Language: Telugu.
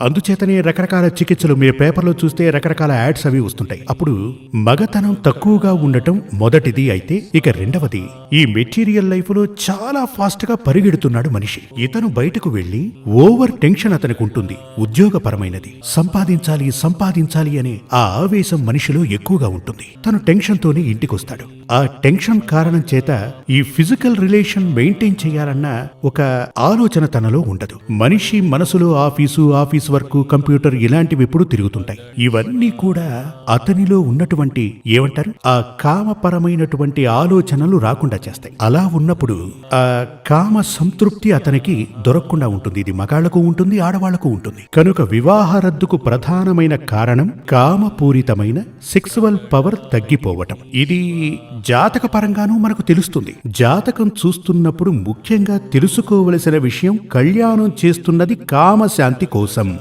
అందుచేతనే రకరకాల చికిత్సలు మీరు పేపర్లో చూస్తే రకరకాల యాడ్స్ అవి వస్తుంటాయి. అప్పుడు మగతనం తక్కువగా ఉండటం మొదటిది అయితే ఇక రెండవది ఈ మెటీరియల్ లైఫ్లో చాలా ఫాస్ట్గా పరిగెడుతున్నాడు మనిషి. ఇతను బయటకు వెళ్ళి ఓవర్ టెన్షన్ అతనికి ఉంటుంది ఉద్యోగపరమైనది. సంపాదించాలి సంపాదించాలి అనే ఆ ఆవేశం మనిషిలో ఎక్కువగా ఉంటుంది. తను టెన్షన్ తోనే ఇంటికొస్తాడు. ఆ టెన్షన్ కారణం చేత ఈ ఫిజికల్ రిలేషన్ మెయింటైన్ చేయాలన్న ఒక ఆలోచన తనలో ఉండదు. మనిషి మనసులో ఆఫీసు ఆఫీసు వర్క్ కంప్యూటర్ ఇలాంటివి ఎప్పుడు తిరుగుతుంటాయి. ఇవన్నీ కూడా అతనిలో ఉన్నటువంటి ఏమంటారు? ఆ కామపరమైనటువంటి ఆలోచనలు రాకుండా చేస్తాయి. అలా ఉన్నప్పుడు ఆ కామ సంతృప్తి అతనికి దొరకకుండా ఉంటుంది. ఇది మగాళ్ళకు ఉంటుంది ఆడవాళ్ళకు ఉంటుంది. కనుక వివాహ రద్దుకు ప్రధానమైన కారణం కామపూరితమైన సెక్సువల్ పవర్ తగ్గిపోవటం. ఇది జాతక పరంగానూ మనకు తెలుస్తుంది. జాతకం చూస్తున్నప్పుడు ముఖ్యంగా తెలుసుకోవలసిన విషయం కళ్యాణం చేస్తున్నది కామశాంతి కోసం.